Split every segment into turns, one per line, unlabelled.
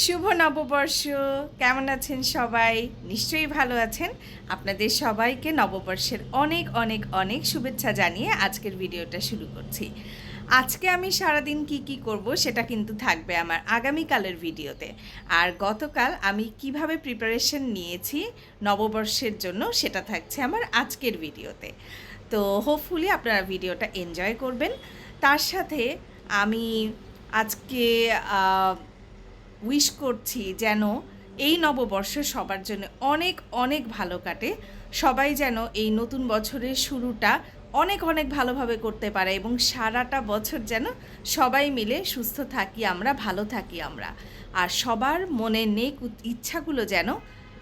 শুভ নববর্ষ। কেমন আছেন সবাই? নিশ্চয়ই ভালো আছেন। আপনাদের সবাইকে নববর্ষের অনেক অনেক অনেক শুভেচ্ছা জানিয়ে আজকের ভিডিওটা শুরু করছি। আজকে আমি সারাদিন কি কি করব সেটা কিন্তু থাকবে আমার আগামীকালের ভিডিওতে। আর গতকাল আমি কীভাবে প্রিপারেশন নিয়েছি নববর্ষের জন্য সেটা থাকছে আমার আজকের ভিডিওতে। তো হোপফুলি আপনারা ভিডিওটা এনজয় করবেন। তার সাথে আমি আজকে উইশ করছি যেন এই নববর্ষ সবার জন্য অনেক অনেক ভালো কাটে। সবাই যেন এই নতুন বছরের শুরুটা অনেক অনেক ভালোভাবে করতে পারে এবং সারাটা বছর যেন সবাই মিলে সুস্থ থাকি আমরা, ভালো থাকি আমরা। আর সবার মনে নেক ইচ্ছাগুলো যেন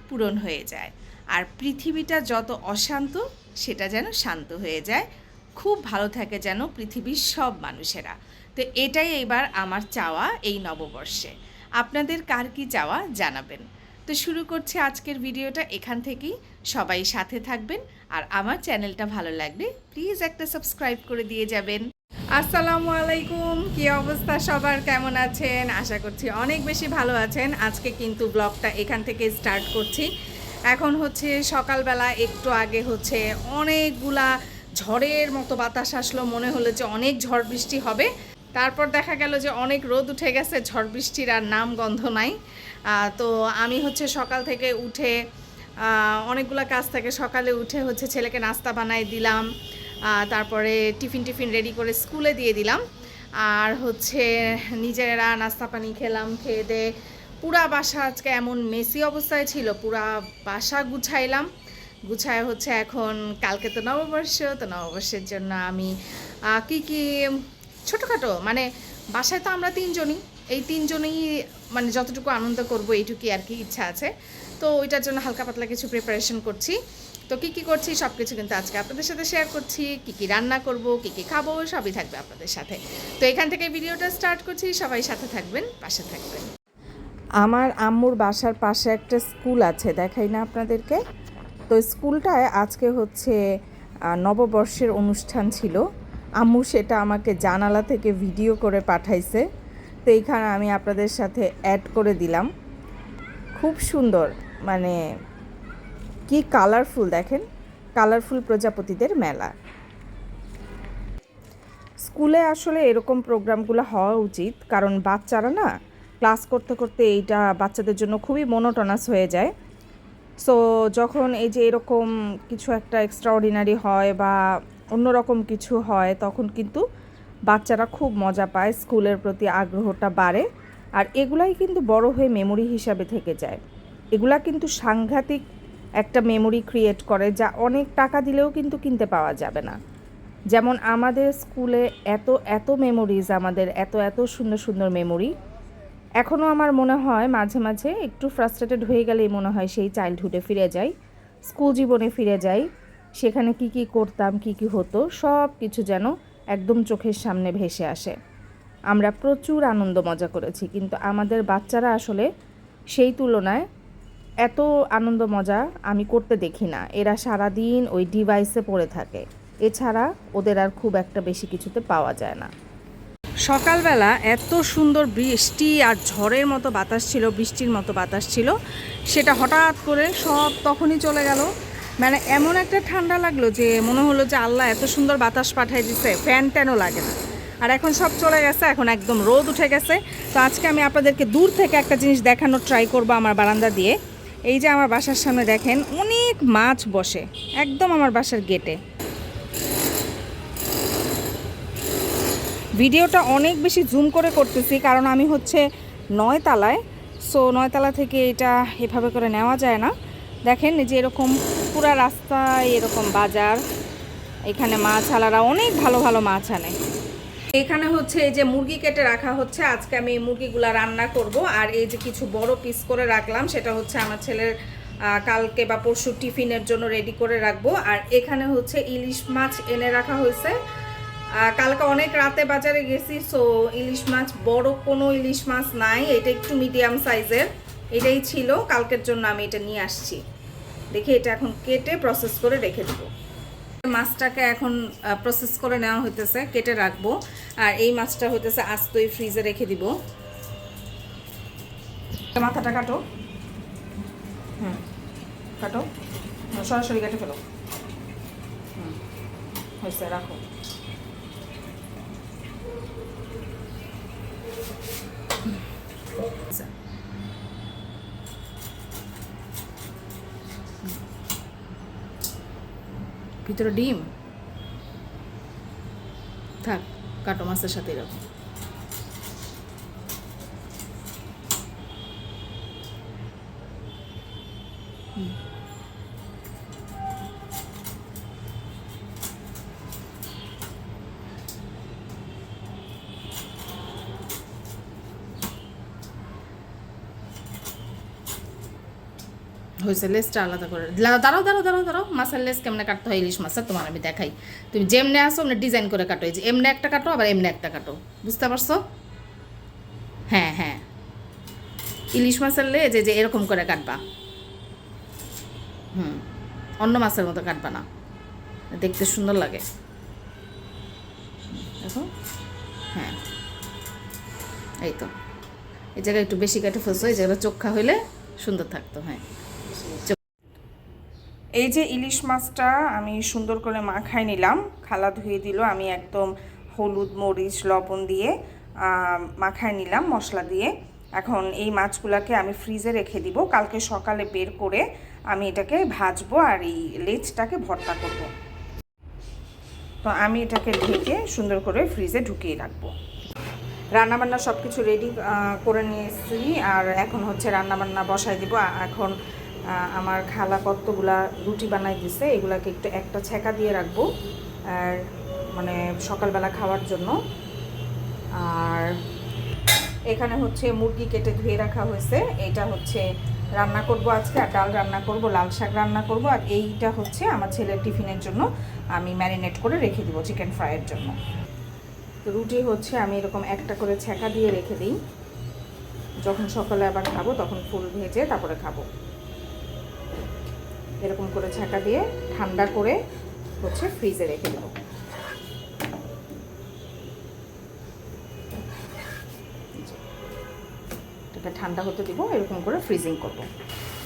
পূরণ হয়ে যায়। আর পৃথিবীটা যত অশান্ত, সেটা যেন শান্ত হয়ে যায়। খুব ভালো থাকে যেন পৃথিবীর সব মানুষেরা। তো এটাই এবার আমার চাওয়া এই নববর্ষে। আপনাদের কার কি চাওয়া জানাবেন। তো শুরু করছি আজকের ভিডিওটা এখান থেকেই। সবাই সাথে থাকবেন আর আমার চ্যানেলটা ভালো লাগলে প্লিজ একটা সাবস্ক্রাইব করে দিয়ে যাবেন। আসসালামু আলাইকুম, কি অবস্থা সবার? কেমন আছেন? আশা করছি অনেক বেশি ভালো আছেন। আজকে কিন্তু ব্লগটা এখান থেকে স্টার্ট করছি। এখন হচ্ছে সকালবেলা, একটু আগে হচ্ছে অনেকগুলা ঝড়ের মতো বাতাস আসলো। মনে হলো যে অনেক ঝড় বৃষ্টি হবে। তারপর দেখা গেল যে অনেক রোদ উঠে গেছে, ঝড় বৃষ্টির আর নাম গন্ধ নাই। তো আমি হচ্ছে সকাল থেকে উঠে অনেকগুলো কাজ থাকে। সকালে উঠে হচ্ছে ছেলেকে নাস্তা বানাই দিলাম তারপরে টিফিন টিফিন রেডি করে স্কুলে দিয়ে দিলাম। আর হচ্ছে নিজেরা নাস্তা পানি খেলাম, খেয়ে দিয়ে পুরা বাসা আজকে এমন মেসি অবস্থায় ছিল, পুরা বাসা গুছাইলাম। গুছায় হচ্ছে এখন, কালকে তো নববর্ষ, তো নববর্ষের জন্য আমি কি কি ছোটোখাটো মানে বাসায় তো আমরা তিনজনই, এই তিনজনই মানে যতটুকু আনন্দ করব এইটুকুই আর কি ইচ্ছা আছে। তো ওইটার জন্য হালকা পাতলা কিছু প্রিপারেশন করছি। তো কী কী করছি সব কিছু কিন্তু আজকে আপনাদের সাথে শেয়ার করছি। কী কী রান্না করব, কী কী খাব, সবই থাকবে আপনাদের সাথে। তো এখান থেকে ভিডিওটা স্টার্ট করছি। সবাই সাথে থাকবেন, পাশে থাকবেন। আমার আম্মুর বাসার পাশে একটা স্কুল আছে, দেখাই না আপনাদেরকে। তো স্কুলটায় আজকে হচ্ছে নববর্ষের অনুষ্ঠান ছিল। আম্মু সেটা আমাকে জানালা থেকে ভিডিও করে পাঠাইছে। তো এইখানে আমি আপনাদের সাথে অ্যাড করে দিলাম। খুব সুন্দর মানে কি কালারফুল দেখেন? কালারফুল প্রজাপতিদের মেলা। স্কুলে আসলে এরকম প্রোগ্রামগুলো হওয়া উচিত, কারণ বাচ্চারা না ক্লাস করতে করতে এইটা বাচ্চাদের জন্য খুবই মনোটনাস হয়ে যায়। সো যখন এই যে এরকম কিছু একটা এক্সট্রাঅর্ডিনারি হয় বা অন্যরকম কিছু হয়, তখন কিন্তু বাচ্চারা খুব মজা পায়, স্কুলের প্রতি আগ্রহটা বাড়ে। আর এগুলাই কিন্তু বড় হয়ে মেমোরি হিসাবে থেকে যায়। এগুলা কিন্তু সাংঘাতিক একটা মেমোরি ক্রিয়েট করে, যা অনেক টাকা দিলেও কিন্তু কিনতে পাওয়া যাবে না। যেমন আমাদের স্কুলে এত এত মেমোরিজ আমাদের এত এত সুন্দর সুন্দর মেমোরি এখনও আমার মনে হয় মাঝে মাঝে একটু ফ্রাস্ট্রেটেড হয়ে গেলেই মনে হয় সেই চাইল্ডহুডে ফিরে যাই স্কুল জীবনে ফিরে যাই। সেখানে কি কি করতাম, কি কি হতো, সব কিছু যেন একদম চোখের সামনে ভেসে আসে। আমরা প্রচুর আনন্দ মজা করেছি, কিন্তু আমাদের বাচ্চারা আসলে সেই তুলনায় এত আনন্দ মজা আমি করতে দেখি না। এরা সারাদিন ওই ডিভাইসে পড়ে থাকে। এছাড়া ওদের আর খুব একটা বেশি কিছুতে পাওয়া যায় না। সকালবেলা এত সুন্দর বৃষ্টি আর ঝড়ের মতো বাতাস ছিল, বৃষ্টির মতো বাতাস ছিল, সেটা হঠাৎ করে সব তখনই চলে গেল। মানে এমন একটা ঠান্ডা লাগল যে মনে হলো যে আল্লাহ এত সুন্দর বাতাস পাঠিয়ে দিছে, ফ্যান ট্যানও লাগে না। আর এখন সব চলে গেছে, এখন একদম রোদ উঠে গেছে। তো আজকে আমি আপনাদেরকে দূর থেকে একটা জিনিস দেখানোর ট্রাই করব আমার বারান্দা দিয়ে। এই যে আমার বাসার সামনে দেখেন, অনেক মাছ বসে, একদম আমার বাসার গেটে ভিডিওটা অনেক বেশি জুম করে করতেছি, কারণ আমি হচ্ছে নয়তলায়। সো নয়তলা থেকে এটা এভাবে করে নেওয়া যায় না। দেখেন যে এরকম পুরা রাস্তায় এরকম বাজার, এখানে মাছ আলারা অনেক ভালো ভালো মাছ আনে। এখানে হচ্ছে এই যে মুরগি কেটে রাখা হচ্ছে, আজকে আমি এই মুরগিগুলা রান্না করব। আর এই যে কিছু বড় পিস করে রাখলাম, সেটা হচ্ছে আমার ছেলের কালকে বা পরশু টিফিনের জন্য রেডি করে রাখব। আর এখানে হচ্ছে ইলিশ মাছ এনে রাখা হয়েছে। কালকে অনেক রাতে বাজারে গেছি সো ইলিশ মাছ, বড় কোনো ইলিশ মাছ নাই, এটা একটু মিডিয়াম সাইজের এটাই ছিল, কালকের জন্য আমি এটা নিয়ে আসছি। দেখি এটা এখন কেটে প্রসেস করে রেখে দেবো। মাছটাকে এখন প্রসেস করে নেওয়া হইতেছে, কেটে রাখব। আর এই মাছটা হইতেছে আস্তই ফ্রিজে রেখে দিব। মাথাটা কাটো। হুম, কাটো। সরাসরি কেটে ফেলো। হুম, হয়েছে, রাখো। আচ্ছা। ভিতরে ডিম? থাক কাটো মাছের সাথে এরকম। হয়েছে লেসটা আলাদা করে। দাঁড়াও দাঁড়াও দাঁড়াও দাঁড়াও। মাছের লেস কেমনে কাটতে হয় ইলিশ মাছের? তোমার আমি দেখাই। তুমি যেমনে আসো ওমনি ডিজাইন করে কাটো। এই যে এমনি একটা কাটো, আবার এমনি একটা কাটো। বুঝতে পারছ? হ্যাঁ হ্যাঁ। ইলিশ মাছের লেজ এই যে এরকম করে কাটবা। হুম। অন্য মাছের মতো কাটবা না। দেখতে সুন্দর লাগে। দেখো। হ্যাঁ। এই তো। এই জায়গায় একটু বেশি কেটে ফেলছো, এই জায়গাটা চোখা হইলে সুন্দর থাকতো হ্যাঁ। এই যে ইলিশ মাছটা আমি সুন্দর করে মাখাই নিলাম। খালা ধুয়ে দিল, আমি একদম হলুদ, মরিচ, লবণ দিয়ে মাখায় নিলাম মশলা দিয়ে। এখন এই মাছগুলোকে আমি ফ্রিজে রেখে দিব। কালকে সকালে বের করে আমি এটাকে ভাজবো আর এই লেজটাকে ভর্তা করব। তো আমি এটাকে ঢেকে সুন্দর করে ফ্রিজে ঢুকিয়ে রাখব। রান্নাবান্না সব কিছু রেডি করে নিয়েছি আর এখন হচ্ছে রান্নাবান্না বসাই দিব। এখন আমার খালা কতগুলা রুটি বানাই দিছে, এগুলাকে একটু একটা ছেঁকা দিয়ে রাখব, আর মানে সকালবেলা খাওয়ার জন্য। আর এখানে হচ্ছে মুরগি কেটে ধুয়ে রাখা হয়েছে, এটা হচ্ছে রান্না করব আজকে, আর ডাল রান্না করব, লাল শাক রান্না করব, আর এইটা হচ্ছে আমার ছেলের টিফিনের জন্য আমি ম্যারিনেট করে রেখে দিব চিকেন ফ্রাইয়ের জন্য। তো রুটি হচ্ছে আমি এরকম একটা করে ছ্যাঁকা দিয়ে রেখে দিই। যখন সকালে আবার খাব, তখন ফুল ভেজে তারপরে খাব। এরকম করে ছ্যাঁকা দিয়ে ঠান্ডা করে হচ্ছে ফ্রিজে রেখে দেবো। এটাকে ঠান্ডা হতে দিব, এরকম করে ফ্রিজিং করব।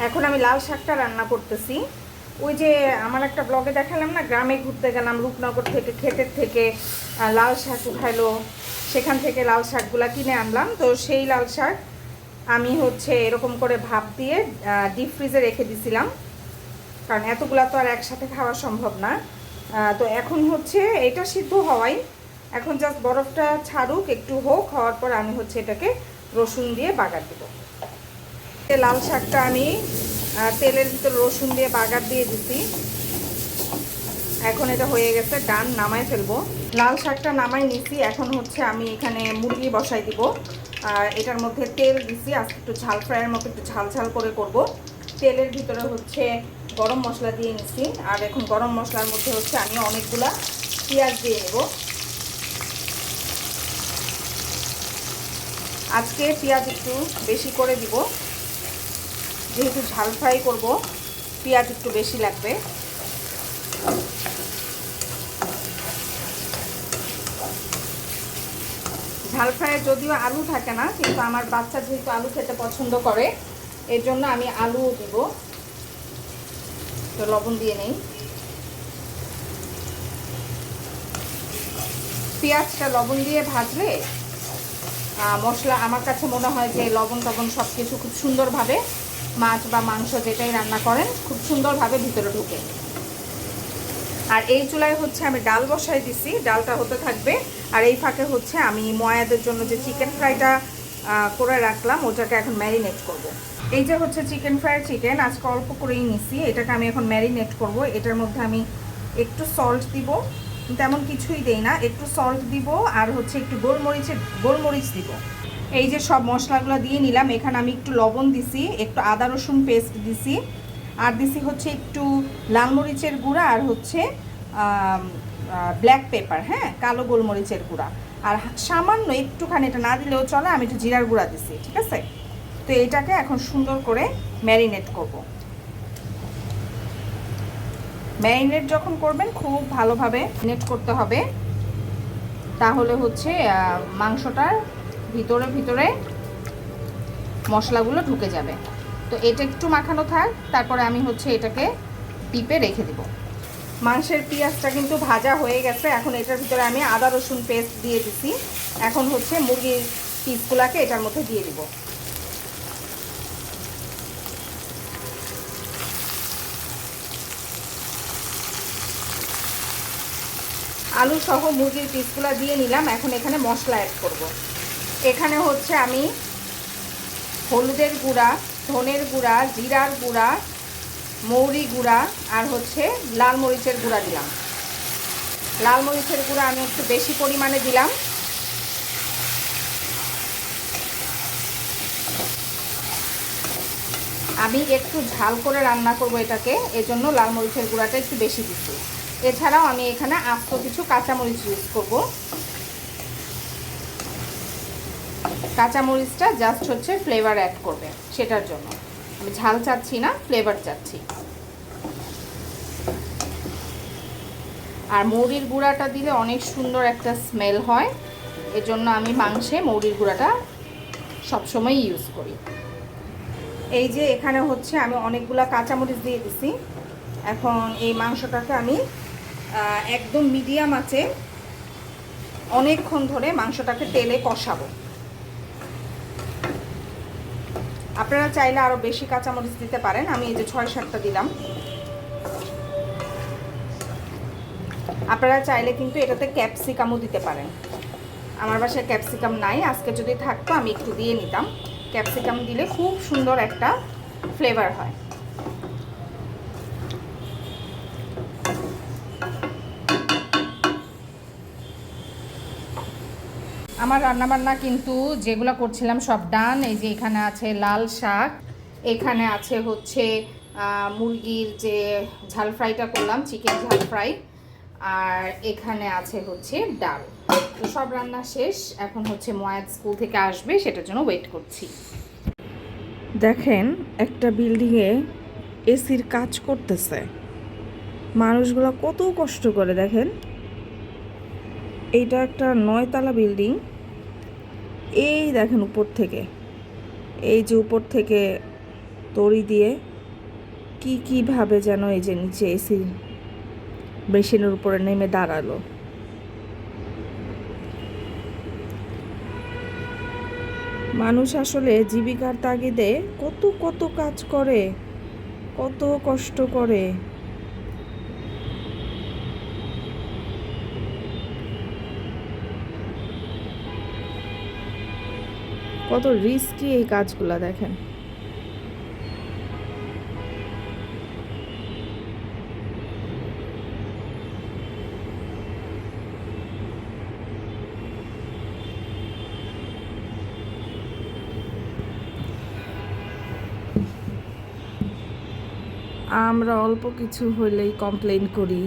এখন আমি লাল শাকটা রান্না করতেছি। ওই যে আমার একটা ব্লগে দেখালাম না, গ্রামে ঘুরতে গেলাম, রূপনগর থেকে, ক্ষেতের থেকে লাল শাক উঠাইলো। সেখান থেকে লাল শাকগুলা কিনে আনলাম। তো সেই লাল শাক আমি হচ্ছে এরকম করে ভাপ দিয়ে ডিপ ফ্রিজে রেখে দিছিলাম। কারণ এতগুলা তো আর একসাথে খাওয়া সম্ভব না। তো এখন হচ্ছে এটা সিদ্ধ হওয়াই। এখন জাস্ট বরফটা ছাড়ুক, একটু হোক, হওয়ার পর আমি হচ্ছে এটাকে রসুন দিয়ে বাগার দেবো। লাল শাকটা আমি তেলের ভিতর রসুন দিয়ে বাগার দিয়ে দিছি। এখন এটা হয়ে গেছে, ডান নামায় ফেলব। লাল শাকটা নামাই নিছি, এখন হচ্ছে আমি এখানে মুরগি বসাই দিব। আর এটার মধ্যে তেল দিছি, আজকে একটু ঝাল ফ্রাইয়ের মতো একটু ঝাল ঝাল করে করব। তেলের ভিতরে হচ্ছে গরম মশলা দিয়ে নিচ্ছি আর এখন গরম মশলার মধ্যে হচ্ছে আমি অনেকগুলা পেঁয়াজ দিয়ে নেব। আজকে পেঁয়াজ একটু বেশি করে দিব। যেহেতু ঝাল ফ্রাই করব, পেঁয়াজ একটু বেশি লাগবে। ঝাল ফ্রাইয়ের যদিও আলু থাকে না, কিন্তু আমার বাচ্চা যেহেতু আলু খেতে পছন্দ করে এর জন্য আমি আলুও দিব। তো লবণ দিয়ে নেই। পেঁয়াজটা লবণ দিয়ে ভাজলে মশলা, আমার কাছে মনে হয় যে লবণ টবণ সব কিছু খুব সুন্দরভাবে মাছ বা মাংস যেটাই রান্না করেন, খুব সুন্দরভাবে ভিতরে ঢুকে। আর এই চুলায় হচ্ছে আমি ডাল বসাই দিছি, ডালটা হতে থাকবে। আর এই ফাঁকে হচ্ছে আমি ময়াদের জন্য যে চিকেন ফ্রাইটা করে রাখলাম, ওটাকে এখন ম্যারিনেট করব। এই যে হচ্ছে চিকেন ফ্রাই চিকেন আজকে অল্প করেই নিছি। এটাকে আমি এখন ম্যারিনেট করব। এটার মধ্যে আমি একটু সল্ট দিব। তেমন কিছুই দেই না। একটু সল্ট দিব আর হচ্ছে একটু গোলমরিচের, গোলমরিচ দিব। এই যে সব মশলাগুলো দিয়ে নিলাম। এখানে আমি একটু লবণ দিছি, একটু আদা রসুন পেস্ট দিছি। আর দিছি হচ্ছে একটু লাল মরিচের গুঁড়া আর হচ্ছে ব্ল্যাক পেপার হ্যাঁ? কালো গোলমরিচের গুঁড়া। আর সামান্য একটুখানি এটা না দিলেও চলে। আমি একটু জিরার গুঁড়া দিছি। ঠিক আছে? তো এটাকে এখন সুন্দর করে ম্যারিনেট করব। ম্যারিনেট যখন করবেন, খুব ভালোভাবে নেট করতে হবে। তাহলে হচ্ছে মাংসটার ভিতরে ভিতরে
মশলাগুলো ঢুকে যাবে। তো এটা একটু মাখানো থাক, তারপরে আমি হচ্ছে এটাকে টিপে রেখে দেবো।
মাংসের পেঁয়াজটা কিন্তু ভাজা হয়ে গেছে, এখন এটার ভিতরে আমি আদা রসুন পেস্ট দিয়ে দিছি। এখন হচ্ছে মুরগির পিসগুলাকে এটার মধ্যে দিয়ে দিব। আলু সহ মুরগির পিসগুলো দিয়ে নিলাম। এখন এখানে মশলা অ্যাড করব। এখানে হচ্ছে আমি হলুদের গুঁড়া, ধনের গুঁড়া, জিরার গুঁড়া, মৌরি গুঁড়া আর হচ্ছে লাল মরিচের গুঁড়া দিলাম। লাল মরিচের গুঁড়া আমি একটু বেশি পরিমাণে দিলাম। আমি একটু ঝাল করে রান্না করব এটাকে, এজন্য লাল মরিচের গুঁড়াটা একটু বেশি দিচ্ছি। এছাড়াও আমি এখানে আস্ত কিছু কাঁচামরিচ ইউজ করব। কাঁচামরিচটা জাস্ট হচ্ছে ফ্লেভার অ্যাড করবে সেটার জন্য। আমি ঝাল চাচ্ছি না ফ্লেভার চাচ্ছি। আর মৌরির গুঁড়াটা দিলে অনেক সুন্দর একটা স্মেল হয়। এজন্য আমি মাংসে মৌরির গুঁড়াটা সবসময় ইউজ করি। এই যে এখানে হচ্ছে আমি অনেকগুলা কাঁচামরিচ দিয়ে দিছি। এখন এই মাংসটাকে আমি একদম মিডিয়াম আছে। অনেকক্ষণ ধরে মাংসটাকে তেলে কষাবো। আপনারা চাইলে আরও বেশি কাঁচামরিচ দিতে পারেন। আমি এই যে ছয় সাতটা দিলাম। আপনারা চাইলে কিন্তু এটাতে ক্যাপসিকামও দিতে পারেন। আমার বাসায় ক্যাপসিকাম নাই। আজকে যদি থাকতো, আমি একটু দিয়ে নিতাম। ক্যাপসিকাম দিলে খুব সুন্দর একটা ফ্লেভার হয়। আমার রান্নাবান্না কিন্তু যেগুলো করছিলাম সব ডান, এই যে এখানে আছে লাল শাক, এখানে আছে হচ্ছে মুরগির যে ঝাল ফ্রাইটা করলাম, চিকেন ঝাল ফ্রাই, আর এখানে আছে হচ্ছে ডাল। তো সব রান্না শেষ, এখন হচ্ছে ময়াদ স্কুল থেকে আসবে, সেটার জন্য ওয়েট করছি।
দেখেন, একটা বিল্ডিংয়ে এসির কাজ করতেছে। মানুষগুলো কত কষ্ট করে, দেখেন। এইটা একটা নয়তলা বিল্ডিং এই দেখেন উপর থেকে। এই যে উপর থেকে তড়ি দিয়ে কি কীভাবে যেন এই যে নিচে এসি মেশিনের উপরে নেমে দাঁড়াল। মানুষ আসলে জীবিকার তাগিদে কত কত কাজ করে, কত কষ্ট করে। কত রিস্কি এই কাজগুলা, দেখেন। আমরা অল্প কিছু হইলেই কমপ্লেন করি,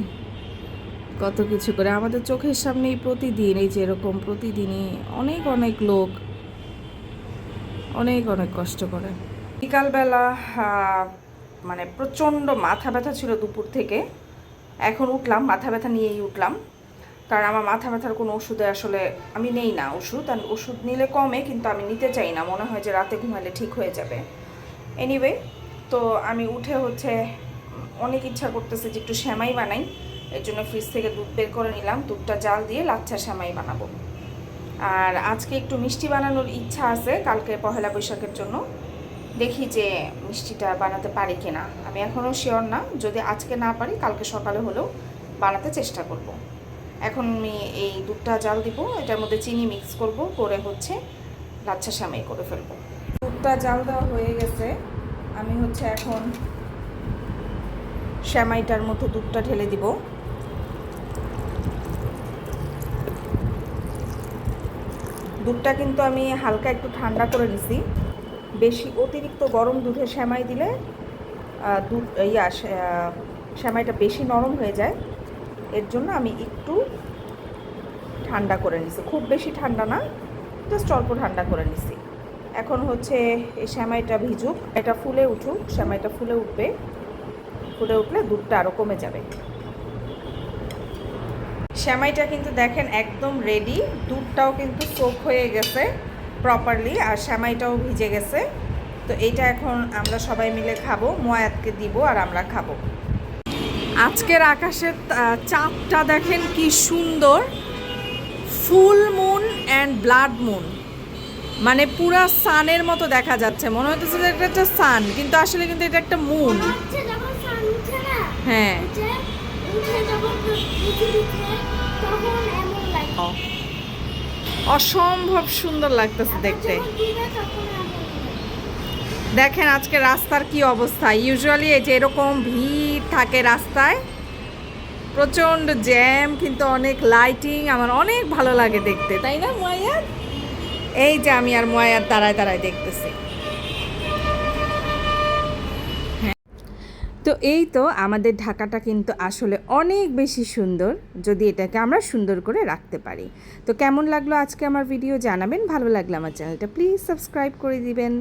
কত কিছু করে। আমাদের চোখের সামনেই প্রতিদিন এই যে এরকম, প্রতিদিনই অনেক অনেক লোক অনেক অনেক কষ্ট করে।
বিকালবেলা মানে প্রচণ্ড মাথা ব্যথা ছিল দুপুর থেকে। এখন উঠলাম, মাথা ব্যথা নিয়েই উঠলাম। কারণ আমার মাথা ব্যথার কোনো ওষুধে আসলে আমি নেই না ওষুধ। আর ওষুধ নিলে কমে, কিন্তু আমি নিতে চাই না। মনে হয় যে রাতে ঘুমালে ঠিক হয়ে যাবে। এনিওয়ে তো আমি উঠে হচ্ছে, অনেক ইচ্ছা করতেছে যে একটু শ্যামাই বানাই। এর জন্য ফ্রিজ থেকে দুধ বের করে নিলাম। দুধটা জাল দিয়ে লাচ্ছা শ্যামাই বানাবো। আর আজকে একটু মিষ্টি বানানোর ইচ্ছা আছে, কালকে পহেলা বৈশাখের জন্য। দেখি যে মিষ্টিটা বানাতে পারি কিনা। আমি এখনও শিওর না, যদি আজকে না পারি, কালকে সকালে হলেও বানাতে চেষ্টা করব। এখন আমি এই দুধটা জাল দিব, এটার মধ্যে চিনি মিক্স করব, করে হচ্ছে লাচ্ছা সামাই করে ফেলব। দুধটা জাল দেওয়া হয়ে গেছে। আমি হচ্ছে এখন শ্যামাইটার মধ্যে দুধটা ঢেলে দিব। দুধটা কিন্তু আমি হালকা একটু ঠান্ডা করে নিছি। বেশি অতিরিক্ত গরম দুধে সেমাই দিলে দুধ, ইয়া সেমাইটা বেশি নরম হয়ে যায়। এর জন্য আমি একটু ঠান্ডা করে নিছি। খুব বেশি ঠান্ডা না জাস্ট অল্প ঠান্ডা করে নিছি। এখন হচ্ছে এই সেমাইটা ভিজুক। এটা ফুলে উঠুক, সেমাইটা ফুলে উঠবে। ফুলে উঠলে দুধটা আরও কমে যাবে। সেমাইটা কিন্তু দেখেন একদম রেডি দুধটাও কিন্তু সোক হয়ে গেছে প্রপারলি আর সেমাইটাও ভিজে গেছে। তো এইটা এখন আমরা সবাই মিলে খাব মোয়াতকে দিব আর আমরা খাব। আজকের আকাশের চাঁদটা দেখেন কি সুন্দর। Full moon and blood moon মানে পুরা সানের মতো দেখা যাচ্ছে। মনে হইতেছে যে এটা একটা সান কিন্তু আসলে কিন্তু এটা একটা মুন হ্যাঁ
উঠে উঠে যখন পৃথিবীতে তখন এমন লাগে
অসম্ভব সুন্দর লাগতেছে দেখতে। দেখেন আজকে রাস্তার কি অবস্থা। ইউজুয়ালি এই যে এরকম ভিড় থাকে রাস্তায়, প্রচণ্ড জ্যাম, কিন্তু অনেক লাইটিং আমার অনেক ভালো লাগে দেখতে, তাই না ময়াত এই যে আমি আর ময়াত দাঁড়ায় দাঁড়ায় দেখতেছি। তো এই তো আমাদের ঢাকাটা কিন্তু আসলে অনেক বেশি সুন্দর, যদি এটাকে আমরা সুন্দর করে রাখতে পারি। তো কেমন লাগল আজকে আমার ভিডিও জানাবেন, ভালো লাগল আমার চ্যানেলটা প্লিজ সাবস্ক্রাইব করে দিবেন।